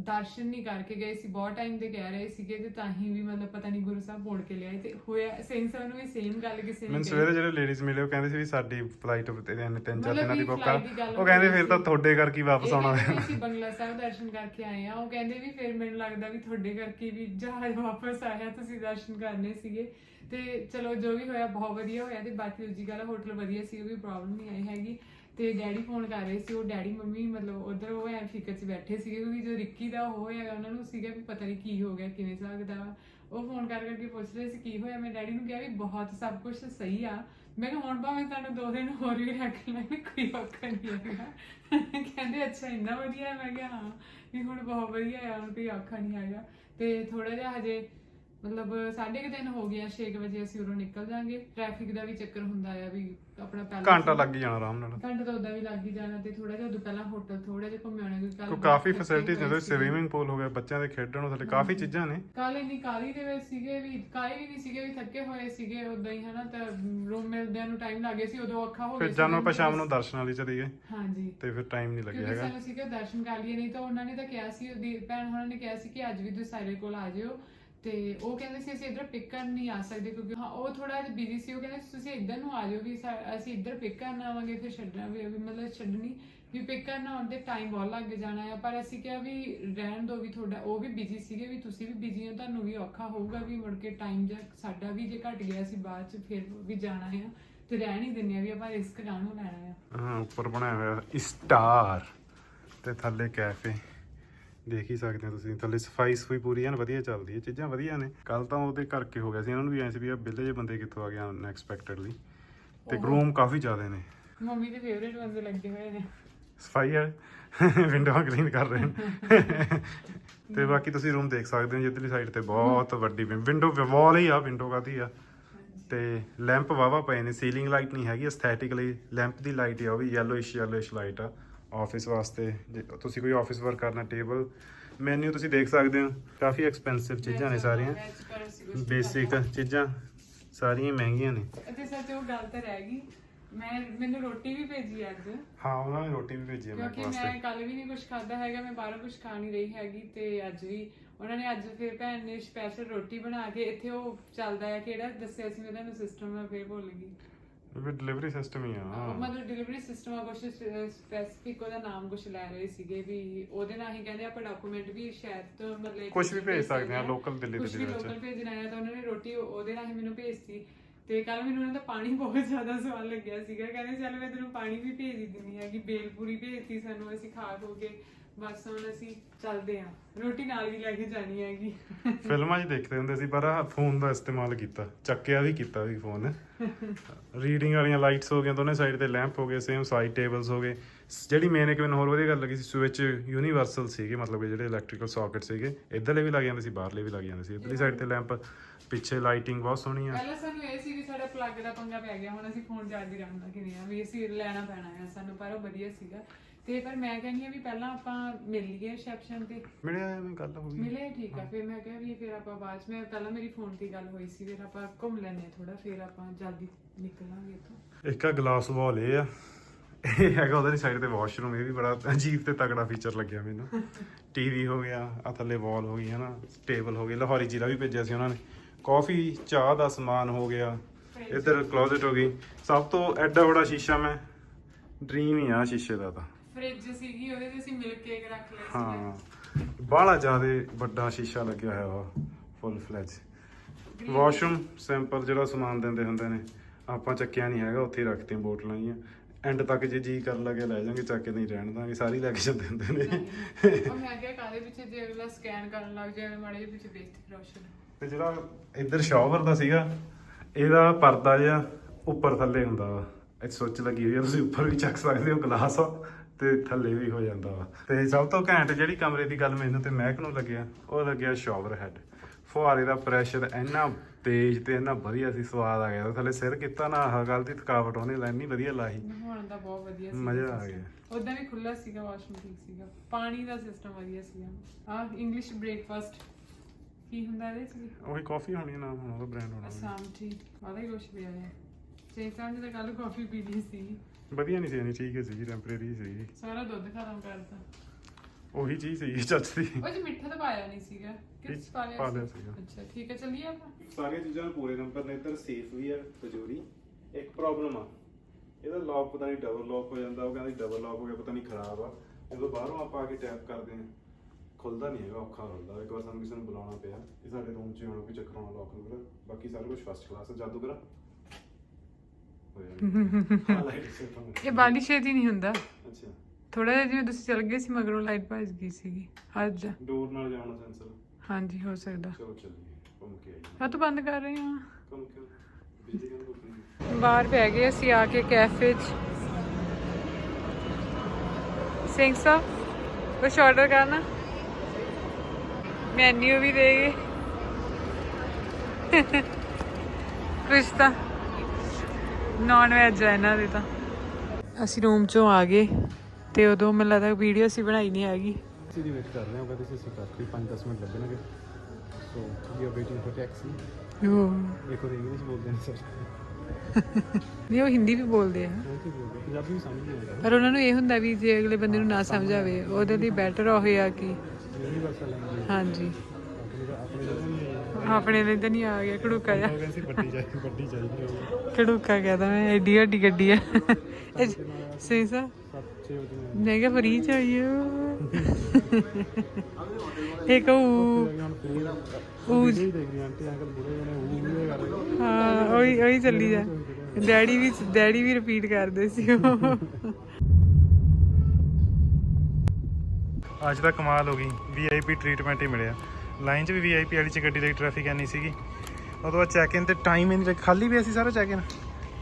ਦਰਸ਼ਨ ਨਹੀਂ ਕਰਕੇ ਗਏ ਸੀ ਬਹੁਤ ਟਾਈਮ ਦੇ ਕਹਿ ਰਹੇ ਸੀਗੇ ਤੇ ਤਾਂ ਹੀ ਵੀ ਮਤਲਬ ਪਤਾ ਨਹੀਂ ਗੁਰੂ ਸਾਹਿਬ ਮੋੜ ਕੇ ਲਿਆਏ ਤੇ ਹੋਇਆ ਸੇਮ ਸਰ ਨੂੰ ਵੀ ਸੇਮ ਗੱਲ ਕਿਸੇ ਨੇ ਮੈਨੂੰ। ਸਵੇਰੇ ਜਿਹੜੇ ਲੇਡੀਜ਼ ਮਿਲੇ ਉਹ ਕਹਿੰਦੇ ਸੀ ਵੀ ਸਾਡੀ ਫਲਾਈਟ ਤਿੰਨ ਤਿੰਨ ਚਾਰ ਦਿਨਾਂ ਦੀ ਬੁੱਕ ਆ। ਉਹ ਕਹਿੰਦੇ ਫਿਰ ਤਾਂ ਤੁਹਾਡੇ ਕਰਕੇ ਹੀ ਵਾਪਸ ਆਉਣਾ ਹੈ ਅਸੀਂ ਬੰਗਲਾ ਸਾਹਿਬ ਦਰਸ਼ਨ ਕਰਕੇ ਆਏ ਆ। ਉਹ ਕਹਿੰਦੇ ਵੀ ਫਿਰ ਮੈਨੂੰ ਲੱਗਦਾ ਵੀ ਤੁਹਾਡੇ ਕਰਕੇ ਵੀ ਜਹਾਜ਼ ਵਾਪਸ ਆਇਆ ਤੁਸੀਂ ਦਰਸ਼ਨ ਕਰਨੇ ਸੀਗੇ। ਤੇ ਚਲੋ ਜੋ ਵੀ ਹੋਇਆ ਬਹੁਤ ਵਧੀਆ ਹੋਇਆ ਤੇ ਬਾਕੀ ਦੂਜੀ ਗੱਲ ਹੋਟਲ ਵਧੀਆ ਸੀ ਉਹ ਵੀ ਪ੍ਰੋਬਲਮ ਨਹੀਂ ਆਈ ਹੈਗੀ। ਤੇ ਡੈਡੀ ਫੋਨ ਕਰ ਰਹੇ ਸੀ, ਉਹ ਡੈਡੀ ਮੰਮੀ ਮਤਲਬ ਉਧਰ ਉਹ ਐ ਫਿਕਰ 'ਚ ਬੈਠੇ ਸੀਗੇ ਕਿਉਂਕਿ ਜੋ ਰਿੱਕੀ ਦਾ ਉਹ ਹੋਇਆ, ਉਹਨਾਂ ਨੂੰ ਸੀਗਾ ਵੀ ਪਤਾ ਨਹੀਂ ਕੀ ਹੋ ਗਿਆ, ਕਿਵੇਂ ਸਕਦਾ ਵਾ ਉਹ ਫੋਨ ਕਰ ਕਰਕੇ ਪੁੱਛ ਰਹੇ ਸੀ ਕੀ ਹੋਇਆ, ਮੈਂ ਡੈਡੀ ਨੂੰ ਕਿਹਾ ਵੀ ਬਹੁਤ ਸਭ ਕੁਝ ਸਹੀ ਆ। ਮੈਂ ਕਿਹਾ, ਹੁਣ ਭਾਵੇਂ ਤੁਹਾਨੂੰ ਦੋ ਦਿਨ ਹੋਰ ਵੀ ਰੱਖ ਲੈਣ ਕੋਈ ਔਖਾ ਨਹੀਂ ਹੈਗਾ। ਕਹਿੰਦੇ, ਅੱਛਾ, ਇੰਨਾ ਵਧੀਆ ਮੈਂ ਕਿਹਾ, ਹਾਂ, ਵੀ ਹੁਣ ਬਹੁਤ ਵਧੀਆ ਹੈ ਹੁਣ ਕੋਈ ਔਖਾ ਨਹੀਂ ਹੈਗਾ। ਤੇ ਥੋੜਾ ਜਿਹਾ ਹਜੇ ਮਤਲਬ ਸਾਢੇ ਕੁ ਦਿਨ ਹੋ ਗਿਆ 6 ਵਜੇ ਅਸੀਂ ਉਰੋਂ ਨਿਕਲ ਜਾਾਂਗੇ। ਟ੍ਰੈਫਿਕ ਦਾ ਵੀ ਚੱਕਰ ਹੁੰਦਾ ਆ ਵੀ ਆਪਣਾ ਪਹਿਲਾਂ ਘੰਟਾ ਲੱਗ ਹੀ ਜਾਣਾ ਆਰਾਮ ਨਾਲ। ਘੰਟਾ ਤਾਂ ਉਦਾਂ ਵੀ ਲੱਗ ਹੀ ਜਾਣਾ ਤੇ ਥੋੜਾ ਜਿਹਾ ਉਦੋਂ ਪਹਿਲਾਂ ਹੋਟਲ ਥੋੜਾ ਜਿਹਾ ਘੁੰਮੇ ਆਉਣਾ ਕਿਉਂਕਿ ਕੱਲ ਕੋ ਕਾਫੀ ਫੈਸਿਲਿਟੀਜ਼ ਨੇ ਸਵੀਮਿੰਗ ਪੂਲ ਹੋ ਗਿਆ ਬੱਚਿਆਂ ਦੇ ਖੇਡਣ ਨੂੰ ਥੱਲੇ ਕਾਫੀ ਚੀਜ਼ਾਂ ਨੇ। ਕੱਲ ਇੰਨੀ ਕਾਲੀ ਦੇ ਵਿੱਚ ਸੀਗੇ ਵੀ ਕਾਲੀ ਵੀ ਨਹੀਂ ਸੀਗੇ ਵੀ ਥੱਕੇ ਹੋਏ ਸੀਗੇ ਉਦਾਂ ਹੀ ਹਨਾ ਤਾਂ ਰੂਮ ਮਿਲਦਿਆਂ ਨੂੰ ਟਾਈਮ ਲੱਗ ਗਿਆ ਸੀ ਉਦੋਂ ਔਖਾ ਹੋ ਫਿਰ ਜਾਨੋਂ ਆਪਾਂ ਸ਼ਾਮ ਨੂੰ ਦਰਸ਼ਨਾਂ ਲਈ ਚਲੇ ਗਏ। ਹਾਂਜੀ। ਤੇ ਫਿਰ ਟਾਈਮ ਨਹੀਂ ਲੱਗਿਆ ਕਿਉਂਕਿ ਹੈਗਾ। ਸਾਨੂੰ ਸੀਗਾ ਦਰਸ਼ਨ ਕਰ ਲਈਏ ਨਹੀਂ ਤਾਂ ਉਹਨਾਂ ਨੇ ਤਾਂ ਕਿਹਾ ਸੀ ਉਹਦੀ ਭੈਣ ਉਹਨਾਂ ਨੇ ਕਿਹਾ ਸੀ ਕਿ ਅੱਜ ਵੀ ਤੁਸੀਂ ਸਾਡੇ ਕੋਲ ਆ ਜਿਓ। ਤੇ ਉਹ ਕਹਿੰਦੇ ਸੀ, ਅਸੀਂ ਇੱਧਰ ਪਿਕ ਕਰਨ ਨਹੀਂ ਆ ਸਕਦੇ ਕਿਉਂਕਿ ਹਾਂ, ਉਹ ਥੋੜਾ ਜਿਹਾ ਬਿਜ਼ੀ ਸੀ। ਉਹ ਕਹਿੰਦੇ, ਤੁਸੀਂ ਇੱਧਰ ਨੂੰ ਆ ਜਾਓ ਵੀ ਸਾ- ਅਸੀਂ ਇੱਧਰ ਪਿਕ ਕਰਨ ਆਵਾਂਗੇ, ਫਿਰ ਛੱਡਣਾ ਵੀ ਵੀ ਮਤਲਬ ਛੱਡਣੀ ਵੀ ਪਿਕ ਕਰਨ ਆਉਣ ਦੇ ਟਾਈਮ ਬਹੁਤ ਲੱਗ ਜਾਣਾ ਆ। ਪਰ ਅਸੀਂ ਕਿਹਾ ਵੀ ਰਹਿਣ ਦੋ ਵੀ ਤੁਹਾਡਾ, ਉਹ ਵੀ ਬਿਜ਼ੀ ਸੀਗੇ ਵੀ ਤੁਸੀਂ ਵੀ ਬਿਜ਼ੀ ਹੋ, ਤੁਹਾਨੂੰ ਵੀ ਔਖਾ ਹੋਊਗਾ ਵੀ ਮੁੜ ਕੇ ਟਾਈਮ ਜਾਂ ਸਾਡਾ ਵੀ ਜੇ ਘਟ ਗਿਆ ਸੀ ਬਾਅਦ ਚ ਫਿਰ ਵੀ ਜਾਣਾ ਆ ਤੇ ਰਹਿਣ ਹੀ ਦਿੰਦੇ ਆ ਵੀ ਆਪਾਂ ਰਿਸਕ ਕਾਹਨੂੰ ਲੈਣਾ ਆ। ਹਾਂ, ਉੱਪਰ ਬਣਾਇਆ ਹੋਇਆ ਸਟਾਰ ਤੇ ਥੱਲੇ ਕੈਫੇ। ਦੇਖ ਹੀ ਸਕਦੇ ਹੋ ਤੁਸੀਂ। ਥੱਲੇ ਸਫ਼ਾਈ ਸਫ਼ਾਈ ਪੂਰੀ ਐਨ ਵਧੀਆ ਚੱਲਦੀ ਹੈ ਚੀਜ਼ਾਂ ਵਧੀਆ ਨੇ। ਕੱਲ ਤਾਂ ਉਹਦੇ ਕਰਕੇ ਹੋ ਗਿਆ ਸੀ। ਇਹਨਾਂ ਨੂੰ ਵੀ ਐਂ ਸੀ ਵੀ ਆ ਬਿੱਲੇ ਜੇ ਬੰਦੇ ਕਿੱਥੋਂ ਆ ਗਿਆ ਅਨਐਕਸਪੈਕਟਡਲੀ ਤੇ ਰੂਮ ਕਾਫੀ ਜ਼ਿਆਦੇ ਨੇ। ਮੰਮੀ ਦੇ ਫੇਵਰੇਟ ਬੰਦੇ ਲੱਗੇ ਹੋਏ ਨੇ। ਸਫ਼ਾਈ ਹੈ [laughs] ਵਿੰਡੋਆਂ ਕਲੀਨ ਕਰ ਰਹੇ ਨੇ। ਤੇ ਬਾਕੀ ਤੁਸੀਂ ਰੂਮ ਦੇਖ ਸਕਦੇ ਹੋ ਜਿੱਧਰਲੀ ਸਾਈਡ ਤੇ ਬਹੁਤ ਵੱਡੀ ਵਿੰਡੋ ਵਾਲ ਹੀ ਆ ਵਿੰਡੋ ਕਾਦੀ ਆ। ਤੇ ਲੈਂਪ ਵਾਵਾ ਪਏ ਨੇ ਸੀਲਿੰਗ ਲਾਈਟ ਨਹੀਂ ਹੈਗੀ ਐਸਥੈਟਿਕਲੀ ਲੈਂਪ ਦੀ ਲਾਈਟ ਆ ਉਹ ਵੀ ਯੈਲੋਇਸ਼ ਯੈਲੋਇਸ਼ ਲਾਈਟ ਆ। ਆਫਿਸ ਵਾਸਤੇ ਜੇ ਤੁਸੀਂ ਕੋਈ ਆਫਿਸ ਵਰਕ ਕਰਨਾ ਟੇਬਲ ਮੈਨੂ ਤੁਸੀਂ ਦੇਖ ਸਕਦੇ ਹੋ। ਕਾਫੀ ਐਕਸਪੈਂਸਿਵ ਚੀਜ਼ਾਂ ਨੇ ਸਾਰੀਆਂ। ਬੇਸਿਕ ਚੀਜ਼ਾਂ ਸਾਰੀਆਂ ਮਹਿੰਗੀਆਂ ਨੇ। ਅਤੇ ਸੱਚ ਉਹ ਗੱਲ ਤਾਂ ਰਹਿ ਗਈ। ਮੈਂ ਮੈਨੂੰ ਰੋਟੀ ਵੀ ਭੇਜੀ ਅੱਜ। ਹਾਂ ਉਹਨਾਂ ਨੇ ਰੋਟੀ ਵੀ ਭੇਜੀ ਹੈ ਮੇਰੇ ਕਿਉਂਕਿ ਵਾਸਤੇ। ਮੈਂ ਕੱਲ ਵੀ ਨਹੀਂ ਕੁਝ ਖਾਦਾ ਹੈਗਾ ਮੈਂ ਬਾਹਰੋਂ ਕੁਝ ਖਾ ਨਹੀਂ ਰਹੀ ਹੈਗੀ ਤੇ ਅੱਜ ਵੀ ਉਹਨਾਂ ਨੇ ਅੱਜ ਫਿਰ ਭੈਣ ਨੇ ਸਪੈਸ਼ਲ ਰੋਟੀ ਬਣਾ ਕੇ ਇੱਥੇ ਉਹ ਚੱਲਦਾ ਹੈ ਕਿਹੜਾ ਦੱਸਿਆ ਸੀ ਮੈਂ ਤੁਹਾਨੂੰ ਸਿਸਟਮ ਮੈਂ ਫਿਰ ਭੁੱਲ ਗਈ। ਵੀ ਡਿਲੀਵਰੀ ਸਿਸਟਮ ਹੀ ਆ। ਮਤਲਬ ਡਿਲੀਵਰੀ ਸਿਸਟਮ ਆ ਕੁਝ ਸਪੈਸੀਫਿਕ ਉਹਦਾ ਨਾਮ ਕੁਝ ਲੈ ਰਹੇ ਸੀਗੇ ਵੀ ਉਹਦੇ ਨਾਲ ਹੀ ਕਹਿੰਦੇ ਆਪਾਂ ਡਾਕੂਮੈਂਟ ਵੀ ਸ਼ਾਇਦ ਤੋਂ ਮਤਲਬ ਕੁਛ ਵੀ ਭੇਜ ਸਕਦੇ ਆ, local ਦਿੱਲੀ ਦੇ ਵੀ ਵਿੱਚ। ਲੋਕਲ ਭੇਜਣਾ ਹੈ ਤਾਂ ਉਹਨਾਂ ਨੇ ਰੋਟੀ ਉਹ- ਉਹਦੇ ਨਾਲ ਹੀ ਮੈਨੂੰ ਭੇਜਤੀ। ਤੇ ਕੱਲ ਮੈਨੂੰ ਉਹਨਾਂ ਦਾ ਪਾਣੀ [laughs] ਬਹੁਤ ਜ਼ਿਆਦਾ ਸਵਾਦ ਲੱਗਿਆ ਸੀਗਾ। ਕਹਿੰਦੇ ਚੱਲ ਮੈਂ ਤੈਨੂੰ ਪਾਣੀ ਵੀ ਭੇਜ ਹੀ ਦਿੰਦੀ ਹੈਗੀ ਬੇਲਪੂਰੀ ਭੇਜਤੀ ਸਾਨੂੰ ਅਸੀਂ ਖਾ ਖੋ ਕੇ ਬਸ ਹੁਣ ਅਸੀਂ ਚੱਲਦੇ ਆਂ ਰੋਟੀ ਨਾਲ ਵੀ ਲੈ ਕੇ ਜਾਣੀ ਹੈਗੀ। ਫਿਲਮਾਂ 'ਚ ਦੇਖਦੇ ਹੁੰਦੇ ਸੀ ਪਰ ਆਹ ਫੋਨ ਦਾ ਇਸਤੇਮਾਲ ਕੀਤਾ। ਚੱਕਿਆ ਵੀ ਕੀਤਾ ਵੀ ਫੋਨ ਰੀਡਿੰਗ ਵਾਲੀਆਂ ਲਾਈਟਸ ਹੋ ਗਈਆਂ ਦੋਨੇ ਸਾਈਡ ਤੇ ਲੈਂਪ ਹੋ ਗਏ ਸੇਮ ਸਾਈਡ ਟੇਬਲਸ ਹੋ ਗਏ। ਜਿਹੜੀ ਮੇਨ ਇੱਕ ਮੈਨੂੰ ਹੋਰ ਵਧੀਆ ਗੱਲ ਲੱਗੀ ਸੀ ਸਵਿਚ ਯੂਨੀਵਰਸਲ ਸੀਗੇ ਮਤਲਬ ਕਿ ਜਿਹੜੇ ਇਲੈਕਟ੍ਰੀਕਲ ਸਾਕਟ ਸੀਗੇ ਇੱਧਰਲੇ ਵੀ ਲੱਗ ਜਾਂਦੇ ਸੀ ਬਾਹਰਲੇ ਵੀ ਲੱਗ ਜਾਂਦੇ ਸੀ। ਇੱਧਰਲੀ ਸਾਈਡ ਤੇ ਲੈਂਪ ਪਿੱਛੇ ਲਾਈਟਿੰਗ ਬਹੁਤ ਸੋਹਣੀ ਆ। ਪਹਿਲਾਂ ਸਾਨੂੰ ਇਹ ਸੀ ਵੀ ਸਾਡਾ ਪਲੱਗ ਦਾ ਪੰਗਾ ਪੈ ਗਿਆ ਹੁਣ ਅਸੀਂ ਫੋਨ ਚਾਰਜ ਰੱਖਣਾ ਕਿਵੇਂ ਆ। ਵੀ ਅਸੀਂ ਲੈਣਾ ਪੈਣਾ ਆ ਸਾਨੂੰ ਪਰ ਉਹ ਵਧੀਆ ਸੀਗਾ। ਤੇ ਪਰ ਮੈਂ ਕਹਿੰਦੀ ਆ ਵੀ ਪਹਿਲਾਂ ਆਪਾਂ ਮਿਲ ਲਈਏ ਰਿਸੈਪਸ਼ਨ ਤੇ। ਮਿਲਿਆ ਐਵੇਂ ਗੱਲ ਹੋ ਗਈ ਮਿਲੇ ਠੀਕ ਆ। ਫਿਰ ਮੈਂ ਕਿਹਾ ਵੀ ਫਿਰ ਆਪਾਂ ਬਾਅਦ ਚ ਮੈਂ ਪਹਿਲਾਂ ਮੇਰੀ ਫੋਨ ਤੇ ਗੱਲ ਹੋਈ ਸੀ ਫਿਰ ਆਪਾਂ ਘੁੰਮ ਲੈਣੇ ਥੋੜਾ ਫਿਰ ਆਪਾਂ ਜਲਦੀ ਨਿਕਲਾਂਗੇ ਇੱਥੋਂ। ਇੱਕ ਆ ਗਲਾਸ ਵਾਲ ਇਹ ਆ। ਇਹ ਹੈਗਾ ਉਹਦੇ ਸਾਈਡ ਤੇ ਵਾਸ਼ਰੂਮ ਇਹ ਵੀ ਬੜਾ ਅਜੀਬ ਤੇ ਤਕੜਾ ਫੀਚਰ ਲੱਗਿਆ ਮੈਨੂੰ। [laughs] ਟੀਵੀ ਹੋ ਗਿਆ ਆ ਥੱਲੇ ਵਾਲ ਹੋ ਗਈ ਹਨਾ ਟੇਬਲ ਹੋ ਗਈ ਲਾਹੌਰੀ ਜੀਰਾ ਵੀ ਭੇਜਿਆ ਸੀ ਉਹਨਾਂ ਨੇ। ਕਾਫੀ ਚਾਹ ਦਾ ਸਮਾਨ ਹੋ ਗਿਆ। ਇੱਧਰ ਕਲੋਜ਼ਟ ਹੋ ਗਈ। ਸਭ ਤੋਂ ਐਡਾ ਬੜਾ ਸ਼ੀਸ਼ਾ ਮੈਂ ਡ੍ਰੀਮ ਹੀ ਆ ਸ਼ੀਸ਼ੇ ਦਾ ਤਾਂ। ਫ੍ਰਿਜ ਸੀਗੀ ਉਹਦੇ ਤੇ ਅਸੀਂ ਮਿਲਕ ਕੇਕ ਰੱਖ ਲਿਆ ਸੀ ਹਾਂ। ਬਾਹਲਾ ਜ਼ਿਆਦਾ ਵੱਡਾ ਸ਼ੀਸ਼ਾ ਲੱਗਿਆ ਹੋਇਆ ਵਾ ਫੁੱਲ ਫਲੈਜ ਵਾਸ਼ਰੂਮ ਸੈਂਪਲ ਜਿਹੜਾ ਸਮਾਨ ਦਿੰਦੇ ਹੁੰਦੇ ਨੇ ਆਪਾਂ ਚੱਕਿਆ ਨਹੀਂ ਹੈਗਾ ਉੱਥੇ ਹੀ ਰੱਖਤੀਆਂ ਬੋਤਲਾਂ ਜੀਆਂ ਐਂਡ ਤੱਕ ਜੇ ਜੀ ਕਰਨ ਲੱਗੇ ਲੈ ਜਾਾਂਗੇ ਚੱਕ ਕੇ ਨਹੀਂ ਰਹਿਣ ਦਾਂਗੇ ਸਾਰੀ ਲੈ ਕੇ ਜਾਂਦੇ ਹੁੰਦੇ ਨੇ। ਉਹ ਮੈਂ ਕਿਹਾ ਕਾਦੇ ਪਿੱਛੇ ਜੇ ਅਗਲਾ ਸਕੈਨ ਕਰਨ ਲੱਗ ਜਾਏ ਮਾੜੇ ਜਿਹੇ ਪਿੱਛੇ ਬੇਇੱਜ਼ਤੀ ਰੋਸ਼ਨ। ਤੇ ਜਿਹੜਾ ਇੱਧਰ ਸ਼ਾਵਰ ਦਾ ਸੀਗਾ ਇਹਦਾ ਪਰਦਾ ਜਿਹਾ ਉੱਪਰ ਥੱਲੇ ਹੁੰਦਾ ਵਾ। ਇਹ ਸੁੱਚ ਲੱਗੀ ਹੋਈ ਆ ਤੁਸੀਂ ਉੱਪਰ ਵੀ ਚੱਕ ਸਕਦੇ ਹੋ ਗਲਾਸ ਆ। ਤੇ ਥੱਲੇ ਵੀ ਹੋ ਜਾਂਦਾ ਵਾ। ਤੇ ਸਭ ਤੋਂ ਘੈਂਟ ਜਿਹੜੀ ਕਮਰੇ ਦੀ ਗੱਲ ਮੈਨੂੰ ਤੇ ਮਹਿਕ ਨੂੰ ਲੱਗਿਆ ਉਹ ਲੱਗਿਆ ਸ਼ਾਵਰ ਹੈਡ ਫੁਹਾਰੇ ਦਾ ਪ੍ਰੈਸ਼ਰ ਇੰਨਾ ਤੇਜ਼ ਤੇ ਇੰਨਾ ਵਧੀਆ ਸੀ ਸਵਾਦ ਆ ਗਿਆ। ਥੱਲੇ ਸਿਰ ਕੀਤਾ ਨਾ ਆਹ ਗੱਲ ਦੀ ਥਕਾਵਟ ਉਹਨੇ ਲੈਣੀ ਵਧੀਆ ਲਾਈ ਨਹਾਉਣ ਦਾ ਬਹੁਤ ਵਧੀਆ ਸੀ। ਮਜ਼ਾ ਆ ਗਿਆ। ਉਦਾਂ ਵੀ ਖੁੱਲਾ ਸੀਗਾ ਵਾਸ਼ਰੂਮ ਠੀਕ ਸੀਗਾ। ਪਾਣੀ ਦਾ ਸਿਸਟਮ ਵਧੀਆ ਸੀਗਾ। ਆ ਇੰਗਲਿਸ਼ ਬ੍ਰੇਕਫਾਸਟ ਕੀ ਹੁੰਦਾ ਇਹਦੇ ਚ? ਉਹੀ ਕਾਫੀ ਹੋਣੀ ਨਾਮ ਹੁਣ ਉਹਦਾ ਬ੍ਰਾਂਡ ਹੋਣਾ। ਅਸਾਮ ਟੀ ਵਾਲਾ ਹੀ ਕੁਛ ਪਿਆ ਹੈ। ਤੇ ਸਾਹਮਣੇ ਤਾਂ ਕੱਲ ਕਾਫੀ ਪੀ ਲਈ ਸੀ। ਵਧੀਆ ਨਹੀਂ ਸੀ ਨਹੀਂ ਠੀਕ ਸੀ ਟੈਂਪਰੇਰੀ ਸੀ ਸਾਰਾ ਦੁੱਧ ਖਤਮ ਕਰਤਾ। ਉਹੀ ਚੀਜ਼ ਸੀ ਚੱਜ ਦੀ। ਉਹ ਚ ਮਿੱਠਾ ਤਾਂ ਪਾਇਆ ਨਹੀਂ ਸੀਗਾ। ਕਿਸ ਪਾ ਲਿਆ ਪਾ ਸੀ? ਲਿਆ ਸੀਗਾ। ਅੱਛਾ ਠੀਕ ਹੈ ਚੱਲੀਏ ਆਪਾਂ। ਸਾਰੀਆਂ ਚੀਜ਼ਾਂ ਪੂਰੇ ਨੰਬਰ ਨੇ ਇੱਧਰ ਸੇਫ ਵੀ ਆ ਤਜੋਰੀ ਇੱਕ ਪ੍ਰੋਬਲਮ ਆ ਇਹਦਾ ਲੌਕ ਪਤਾ ਨਹੀਂ ਡਬਲ ਲੌਕ ਹੋ ਜਾਂਦਾ ਉਹ ਕਹਿੰਦਾ ਡਬਲ ਲੌਕ ਹੋ ਗਿਆ ਪਤਾ ਨਹੀਂ ਖਰਾਬ ਆ। ਜਦੋਂ ਬਾਹਰੋਂ ਆਪਾਂ ਆ ਕੇ ਟੈਪ ਕਰਦੇ ਆ ਖੁੱਲਦਾ ਨਹੀਂ ਹੈਗਾ ਔਖਾ ਹੁੰਦਾ। ਇੱਕ ਵਾਰ ਸਾਨੂੰ ਕਿਸੇ ਨੂੰ ਬੁਲਾਉਣਾ ਪਿਆ ਇਹ ਸਾਡੇ ਰੂਮ 'ਚ ਹੁਣ ਕੋਈ ਚੱਕਰ ਆਉਣਾ ਲੌਕ ਨੂੰ ਬਾਕੀ ਸਾਰਾ ਕੁਝ ਫਸਟ ਕਲਾਸ ਹੈ ਜਾਦੂ ਕਰਾ ਹੋਇਆ ਹਾਂ। ਲਾਈਟ ਸੇ ਤਾਂ ਇਹ ਬਾਲੀ ਛੇਤੀ ਨਹੀਂ ਹੁੰਦਾ। ਅੱਛਾ। ਥੋੜਾ ਜਿਹਾ ਜਿਵੇਂ ਤੁਸੀਂ ਚੱਲ ਗਏ ਸੀ ਮਗਰੋਂ ਲਾਈਟ ਭੱਜ ਗਈ ਸੀਗੀ। ਅੱਜ ਡੋਰ ਨਾਲ ਜਾਣਾ ਸੈਂਸਰ ਹਾਂਜੀ ਹੋ ਸਕਦਾ। ਚਲੋ ਚੱਲੀਏ ਘੁੰਮ ਕੇ ਆਈਏ। ਆ ਤਾਂ ਬੰਦ ਕਰ ਰਹੇ ਹਾਂ। ਘੁੰਮ ਕੇ ਬਿਜਲੀ ਕਹਿੰਦਾ ਰੁਕਣੀ ਬਾਹਰ ਪੈ ਗਏ ਅਸੀਂ ਆ ਕੇ ਕੈਫੇ 'ਚ। ਸਿੰਘ ਸਾਹਿਬ ਕੁਛ ਆਰਡਰ ਕਰਨਾ? ਮੈਨੂ ਵੀ ਦੇ ਗਏ। [laughs] ਕੁਛ ਤਾਂ। ਨਾਨ ਵੈਜ ਹੈ ਇਹਨਾਂ ਦੇ ਤਾਂ। ਅਸੀਂ ਰੂਮ 'ਚੋਂ ਆ ਗਏ ਤੇ ਉਦੋਂ ਮੈਨੂੰ ਲੱਗਦਾ ਵੀਡੀਓ ਅਸੀਂ ਬਣਾਈ ਨਹੀਂ ਹੈਗੀ। ਟੈਕਸੀ ਦੀ ਵੇਟ ਕਰ ਰਹੇ ਹਾਂ ਕਹਿੰਦੇ ਸੀ ਅਸੀਂ ਕਾਫੀ 5-10 ਮਿੰਟ ਲੱਗਣਗੇ। So we are waiting for taxi ਇੱਕ ਹੋਰ ਇੰਗਲਿਸ਼ ਬੋਲਦੇ ਨੇ ਸਰ। ਨਹੀਂ ਉਹ ਹਿੰਦੀ ਵੀ ਬੋਲਦੇ ਆ। ਪੰਜਾਬੀ ਵੀ ਸਮਝ ਨਹੀਂ ਆਉਂਦਾ। ਪਰ ਉਹਨਾਂ ਨੂੰ ਇਹ ਹੁੰਦਾ ਵੀ ਜੇ ਅਗਲੇ ਬੰਦੇ ਨੂੰ ਨਾ ਸਮਝ ਆਵੇ ਉਹਦੇ ਲਈ ਬੈਟਰ ਹੋਏ ਆ ਕਿ ਯੂਨੀਵਰਸਲ ਲੈਂਗੁਏਜ ਹਾਂਜੀ। ਆਪਣੇ ਦਾ ਆਪਣੇ ਲਈ ਤਾਂ ਨਹੀਂ ਆ ਗਿਆ ਕੜੂਕਾ ਜਾ। ਉਹ ਕਹਿੰਦੇ ਸੀ ਵੱਡੀ ਚਾਹੀਦੀ ਵੱਡੀ ਚਾਹੀਦੀ ਹੋਵੇ ਕੜੂਕਾ ਕਹਦਾ ਮੈਂ ਐਡੀ ਵੱਡੀ ਗੱਡੀ ਆ। ਸਹੀ ਸਾ? ਸੱਤ ਛੇ ਵਜੇ ਮੈਂ ਕਿਹਾ ਫਰੀ ਚਾਹੀਏ ਇੱਕ ਉਹ ਹੁਣ ਫੇਰ ਉਹ ਉਹ ਦੇਖ ਰਹੀ ਆਂਟੀ ਅੰਕਲ ਬੁੜੇ ਨੇ ਉਹ ਵੀ ਕਰ ਰਹੇ ਹਾਂ ਉਹੀ ਉਹੀ ਚੱਲੀ ਜਾ। ਡੈਡੀ ਵੀ ਡੈਡੀ ਵੀ ਰਿਪੀਟ ਕਰਦੇ ਸੀ ਉਹ। ਅੱਜ ਤਾਂ ਕਮਾਲ ਹੋ ਗਈ। ਵੀਆਈਪੀ ਟ੍ਰੀਟਮੈਂਟ ਹੀ ਮਿਲਿਆ। ਲਾਈਨ 'ਚ ਵੀ ਵੀਆਈਪੀ ਵਾਲੀ 'ਚ ਗੱਡੀ ਲਈ ਟ੍ਰੈਫਿਕ ਐਨੀ ਸੀਗੀ। ਉਹ ਤੋਂ ਬਾਅਦ ਚੈੱਕ ਇਨ ਤੇ ਟਾਈਮ ਹੀ ਖਾਲੀ ਵੀ ਅਸੀਂ ਸਾਰਾ ਚੈੱਕ ਇਨ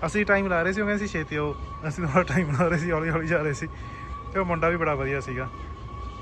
ਅਸੀਂ ਟਾਈਮ ਲਾ ਰਹੇ ਸੀ, ਉਹ ਕਹਿੰਦੇ ਸੀ ਛੇਤੀ ਆਓ। ਅਸੀਂ ਥੋੜਾ ਟਾਈਮ ਲਾ ਰਹੇ ਸੀ, ਹੌਲੀ ਹੌਲੀ ਜਾ ਰਹੇ ਸੀ। ਤੇ ਉਹ ਮੁੰਡਾ ਵੀ ਬੜਾ ਵਧੀਆ ਸੀਗਾ।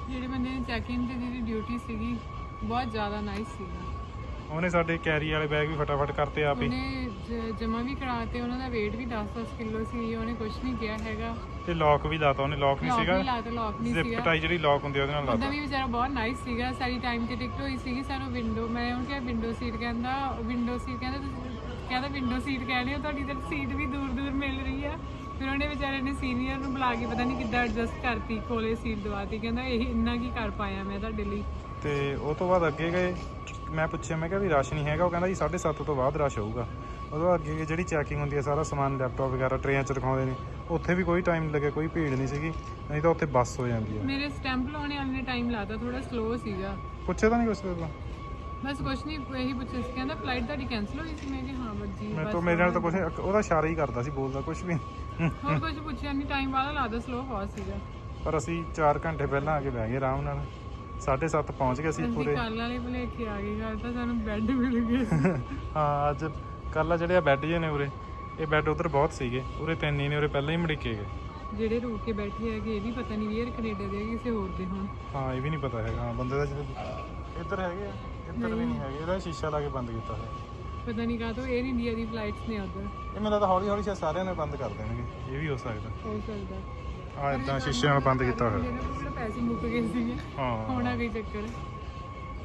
ਜਿਹੜੇ ਬੰਦੇ ਨੇ ਚੈੱਕ ਇਨ ਤੇ ਜਿਹਦੀ ਡਿਊਟੀ ਸੀਗੀ, ਬਹੁਤ ਜ਼ਿਆਦਾ ਨਾਈਸ ਸੀਗਾ। ਉਹਨੇ ਸਾਡੇ ਕੈਰੀ ਵਾਲੇ ਬੈਗ ਵੀ ਫਟਾਫਟ ਕਰਤੇ ਆਪ। ਹੀ ਉਹਨੇ ਜਮਾ ਵੀ ਕਰਾਤੇ ਉਹਨਾਂ ਦਾ weight ਵੀ 10-10 ਕਿਲੋ ਸੀ ਉਹਨੇ ਕੁਝ ਨਹੀਂ ਕਿਹਾ ਹੈਗਾ। ਤੇ ਲੌਕ ਵੀ ਲਾਤਾ ਉਹਨੇ ਲੌਕ ਨਹੀਂ ਸੀਗਾ। ਲਾਤਾ ਲੌਕ ਨਹੀਂ ਜ਼ਿਪ ਸੀਗਾ। ਟਾਈ ਜਿਹੜੀ ਲੌਕ ਹੁੰਦੀ ਉਹਦੇ ਨਾਲ ਉਹਦਾ ਲਾਤਾ। ਵੀ ਵਿਚਾਰਾ ਬਹੁਤ ਨਾਈਸ ਸੀਗਾ ਸਾਡੀ ਟਾਈਮ ਤੇ ਟਿਕਟ ਹੋਈ ਸੀਗੀ ਸਾਨੂੰ ਵਿੰਡੋ ਮੈਂ ਉਹਨੂੰ ਕਿਹਾ ਵਿੰਡੋ ਸੀਟ ਕਹਿੰਦਾ ਵਿੰਡੋ ਸੀਟ ਕਹਿੰਦਾ ਤੁਸੀਂ ਕਹਿੰਦਾ ਵਿੰਡੋ ਸੀਟ ਕਹਿੰਦੇ ਹੋ ਤੁਹਾਡੀ ਤਾਂ ਸੀਟ ਵੀ ਦੂਰ ਦੂਰ ਮਿਲ ਰਹੀ ਆ। ਫਿਰ ਉਹਨੇ ਵਿਚਾਰੇ ਨੇ ਸੀਨੀਅਰ ਨੂੰ ਬੁਲਾ ਕੇ ਪਤਾ ਨਹੀਂ ਕਿੱਦਾਂ ਐਡਜਸਟ ਕਰਤੀ ਕੋਲੇ ਸੀਟ ਦਵਾਤੀ ਕਹਿੰਦਾ ਇਹ ਇੰਨਾ ਕੀ ਕਰ ਪਾਇਆ ਮੈਂ ਤੁਹਾਡੇ ਲਈ? ਤੇ ਉਹ ਤੋਂ ਬਾਅਦ ਅੱਗੇ ਗਏ। ਮੈਂ ਪੁੱਛਿਆ ਮੈਂ ਕਿਹਾ ਵੀ ਰਸ਼ ਨਹੀਂ ਹੈਗਾ। ਉਹ ਕਹਿੰਦਾ ਜੀ 7:30 ਤੋਂ ਬਾਅਦ ਰਸ਼ ਹੋਊਗਾ। ਉਦੋਂ ਅੱਗੇ ਜਿਹੜੀ ਚੈਕਿੰਗ ਹੁੰਦੀ ਹੈ ਸਾਰਾ ਸਮਾਨ ਲੈਪਟਾਪ ਵਗੈਰਾ ਟਰੇਆਂ 'ਚ ਦਿਖਾਉਂਦੇ ਨੇ। ਉੱਥੇ ਵੀ ਕੋਈ ਟਾਈਮ ਨਹੀਂ ਲੱਗਿਆ ਕੋਈ ਭੀੜ ਨਹੀਂ ਸੀਗੀ। ਨਹੀਂ ਤਾਂ ਉੱਥੇ ਬੱਸ ਹੋ ਜਾਂਦੀ ਹੈ। ਮੇਰੇ ਸਟੈਂਪ ਲਾਉਣੇ ਵਾਲੇ ਨੇ ਟਾਈਮ ਲਾਤਾ ਥੋੜਾ ਸਲੋ ਸੀਗਾ। ਪੁੱਛਿਆ ਤਾਂ ਨਹੀਂ ਕੁਛ ਤੋਂ? ਬਸ ਕੁਛ ਨਹੀਂ ਇਹੀ ਪੁੱਛਿਆ ਸੀ। ਕਹਿੰਦਾ ਫਲਾਈਟ ਤੁਹਾਡੀ ਕੈਨਸਲ ਹੋਈ ਸੀ? ਮੈਂ ਕਿਹਾ ਹਾਂ ਬੱਜੀ ਮੈਂ ਤੋਂ ਮੇਰੇ ਨਾਲ ਤਾਂ ਕੁਛ ਉਹਦਾ ਇਸ਼ਾਰਾ ਹੀ ਕਰਦਾ ਸੀ ਬੋਲਦਾ ਕੁਛ ਵੀ। ਨਹੀਂ। ਹੋਰ ਕੁਝ ਪੁੱਛਿਆ ਨਹੀਂ ਟਾਈਮ ਵਾਲਾ ਲਾਦਾ ਸਲੋ ਬਹੁਤ ਸੀਗਾ। ਪਰ ਅਸੀਂ 4 ਘੰਟੇ ਪਹਿਲਾਂ ਆ ਕੇ ਬਹਿ ਗਏ ਆਰਾਮ ਨਾਲ। 7:30 ਪਹੁੰਚ ਗਏ ਸੀ ਅਸੀਂ ਪੂਰੇ। ਕੱਲ ਵਾਲੇ ਭੁਲੇਖੇ ਆ ਗਏ ਗੱਲ ਤਾਂ ਸਾਨੂੰ ਬੈੱਡ ਮਿਲ ਗਏ। [laughs] ਹਾਂ ਅੱਜ ਕੱਲ੍ਹ ਆ ਜਿਹੜੇ ਆ ਬੈੱਡ ਜੇ ਨੇ ਉਰੇ ਇਹ ਬੈੱਡ ਉਧਰ ਬਹੁਤ ਸੀਗੇ ਉਰੇ ਤਿੰਨ ਹੀ ਨੇ ਉਰੇ ਪਹਿਲਾਂ ਹੀ ਮੜਿੱਕੇ ਗਏ। ਜਿਹੜੇ ਰੁਕ ਕੇ ਬੈਠੇ ਹੈਗੇ ਇਹ ਵੀ ਪਤਾ ਨਹੀਂ ਵੀਅਰ ਕੈਨੇਡਾ ਦੇ ਆ ਕਿਸੇ ਹੋਰ ਦੇ ਹੋਣ। ਹਾਂ ਇਹ ਵੀ ਨਹੀਂ ਪਤਾ ਹੈਗਾ ਹਾਂ, ਬੰਦੇ ਦਾ ਜਦੋਂ ਇੱਧਰ ਹੈਗੇ ਆ ਇੱਧਰ ਵੀ ਨਹੀਂ ਹੈਗੇ ਇਹਦਾ ਸ਼ੀਸ਼ਾ ਲਾ ਕੇ ਬੰਦ ਕੀਤਾ ਹੈ ਪਤਾ ਨਹੀਂ ਕਾਹਤੋਂ 에ਅਰ ਇੰਡੀਆ ਦੀ ਫਲਾਈਟਸ ਨੇ ਉਧਰ। ਇਹ ਮੈਨੂੰ ਲੱਗਦਾ ਹੌਲੀ ਹੌਲੀ ਸਾਰਿਆਂ ਨੇ ਬੰਦ ਕਰ ਦੇਣਗੇ ਇਹ ਵੀ ਹੋ ਸਕਦਾ। ਹੋ ਸਕਦਾ। ਆ ਇਦਾਂ ਸ਼ੀਸ਼ੇ ਨਾਲ ਬੰਦ ਕੀਤਾ ਹੋਇਆ। ਕਿਹੜਾ ਪੈਸੇ ਮੁੱਕ ਗਏ ਸੀਗੇ ਹਾਂ। ਹੋਣਾ ਕੋਈ ਚੱਕਰ।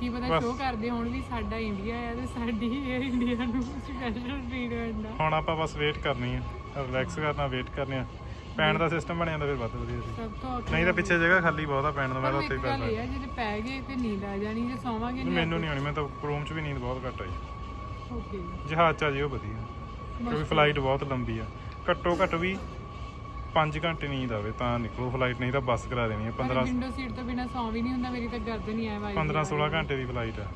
ਕੀ ਪਤਾ ਬਸ। ਸ਼ੋਅ ਕਰਦੇ ਹੁਣ ਵੀ ਸਾਡਾ ਇੰਡੀਆ ਹੈ ਤੇ ਸਾਡੀ 에ਅਰ ਇੰਡੀਆ ਨੂੰ ਸਪੈਸ਼ਲ ਟ੍ਰੀਟਮੈਂਟ ਆ ਹੁਣ ਆਪਾਂ ਬਸ ਵੇਟ ਕਰਨੀ ਹੈ ਰਿਲੈਕਸ ਕਰਨਾ ਵੇਟ ਕਰਨੀ ਆ। ਪੈਣ ਦਾ ਸਿਸਟਮ ਬਣਿਆ ਜਾਂਦਾ ਫਿਰ ਵੱਧ ਵਧੀਆ ਸੀ। ਸਭ ਤੋਂ ਔਖਾ ਨਹੀਂ ਤਾਂ ਪਿੱਛੇ ਜਗ੍ਹਾ ਖਾਲੀ ਬਹੁਤ ਆ ਪੈਣ ਦਾ ਮੈਂ ਤਾਂ ਉੱਥੇ ਹੀ ਇੱਕ ਪੈ ਗੱਲ ਇਹ ਆ ਜੇ ਪੈ ਗਏ ਤੇ ਨੀਂਦ ਆ ਜਾਣੀ ਜੇ ਸੌਵਾਂਗੇ ਨਹੀਂ ਮੈਨੂੰ ਨਹੀਂ ਆਉਣੀ ਮੈਂ ਤਾਂ ਰੂਮ 'ਚ ਵੀ ਨੀਂਦ ਬਹੁਤ ਘੱਟ ਆਈ। ਓਕੇ ਜਹਾਜ਼ 'ਚ ਆ ਜਿਓ ਵਧੀਆ। ਕਿਉਂਕਿ ਫਲਾਈਟ ਬਹੁਤ ਲੰਬੀ ਆ। ਘੱਟੋ ਘੱਟ ਵੀ 5 ਘੰਟੇ ਨੀਂਦ ਆਵੇ ਤਾਂ ਨਿਕਲੋ ਫਲਾਈਟ ਨਹੀਂ ਤਾਂ ਬੱਸ ਕਰਾ ਦੇਣੀ ਹੈ 15 ਵਿੰਡੋ ਸੀਟ ਤੋਂ ਬਿਨਾ ਸੌਂ ਵੀ ਨਹੀਂ ਹੁੰਦਾ ਮੇਰੀ ਤਾਂ ਗਰਦਨ ਹੀ ਐ ਵਾਈ 15 16 ਘੰਟੇ ਦੀ ਫਲਾਈਟ ਆ।